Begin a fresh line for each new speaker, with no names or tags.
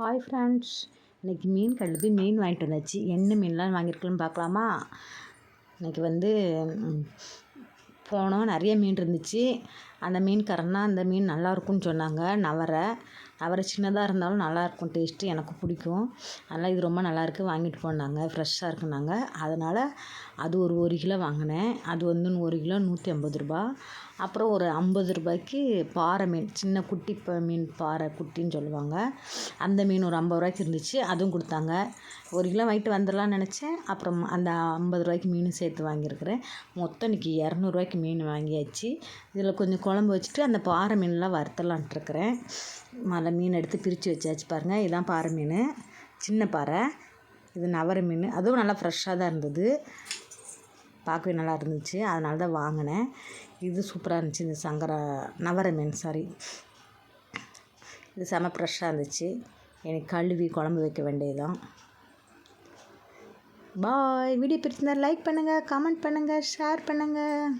Hi friends இன்றைக்கி மீன் கழுவி மீன் வாங்கிட்டு வந்தாச்சு. என்ன மீன்லாம் வாங்கியிருக்கலாம்னு பார்க்கலாமா? இன்றைக்கி வந்து போனோம். நிறைய மீன் இருந்துச்சு. அந்த மீன்காரன்னா அந்த மீன் நல்லாயிருக்குன்னு சொன்னாங்க. நவரை. நவரை சின்னதாக இருந்தாலும் நல்லாயிருக்கும் டேஸ்ட்டு எனக்கு பிடிக்கும். அதனால் இது ரொம்ப நல்லாயிருக்கு வாங்கிட்டு போனாங்க. ஃப்ரெஷ்ஷாக இருக்குனாங்க. அதனால் அது ஒரு ஒரு கிலோ வாங்கினேன். அது வந்து ஒரு கிலோ நூற்றி ஐம்பது ரூபா. அப்புறம் ஒரு ஐம்பது ரூபாய்க்கு பாறை மீன் சின்ன குட்டி ப மீன் பாறை குட்டின்னு சொல்லுவாங்க. அந்த மீன் ஒரு ஐம்பது ரூபாய்க்கு இருந்துச்சு. அதுவும் கொடுத்தாங்க. ஒரு கிலோ வாங்கிட்டு வந்துடலாம்னு நினச்சேன். அப்புறம் அந்த ஐம்பது ரூபாய்க்கு மீனும் சேர்த்து வாங்கியிருக்கிறேன். மொத்தம் இன்றைக்கி இரநூறுவாய்க்கு மீன் வாங்கியாச்சு. இதில் கொஞ்சம் குழம்பு வச்சுட்டு அந்த பாறை மீன்லாம் வறுத்தலான்ட்டுருக்குறேன் மலை மீன் எடுத்து பிரித்து வச்சாச்சு பாருங்கள் இதுதான் பாறை மீன். சின்ன பாறை. இது நவர மீன். அதுவும் நல்லா ஃப்ரெஷ்ஷாக தான் இருந்தது. பார்க்கவே நல்லா இருந்துச்சு. அதனால தான் வாங்கினேன். இது சூப்பராக இருந்துச்சு. இந்த சங்கரா நவர மீன் சாரி இது செம ஃப்ரெஷ்ஷாக இருந்துச்சு. எனக்கு கழுவி குழம்பு வைக்க வேண்டியதுதான். பாய் வீடியோ பிடிச்சிருந்தா லைக் பண்ணுங்கள் கமெண்ட் பண்ணுங்கள் ஷேர் பண்ணுங்கள்